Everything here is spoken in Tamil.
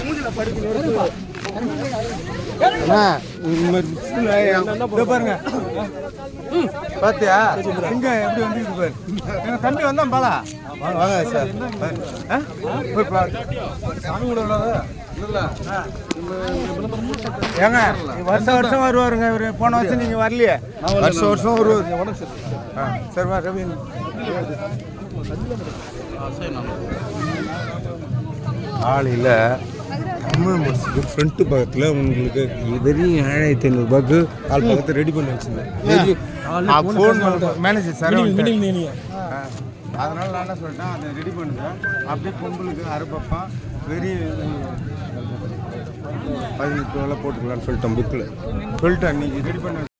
மூஞ்சில படுக்கணும் பாருங்க. பாத்தியா? இங்க எப்படி வந்துருக்கு பாரு. எங்க தம்பி வந்தான் பாலா. வாங்க சார். ஏங்க வருஷம் வருஷம் வருவாருங்க இவரு. போன வருஷம் நீங்க வரலையே. வருஷம் வருஷம் வருவாரு. சரி வா ரவி. காலையில் தமிழ் மனசுக்கு ஃப்ரண்ட்டு பக்கத்தில் உங்களுக்கு வெறும் ஏழாயிரத்தி ஐநூறுபாய்க்கு கால் பக்கத்தை ரெடி பண்ணி வச்சுருந்தேன். ஃபோன் மேனேஜர் சார் அதனால நான் என்ன சொல்லிட்டேன் அதை ரெடி பண்ணுங்க. அப்படியே பொங்கலுக்கு அரைப்பப்பான் வெறும் பதினெட்டு வேலை போட்டுக்கலாம்னு சொல்லிட்டேன் புக்கில் சொல்லிட்டேன் நீங்கள் ரெடி பண்ண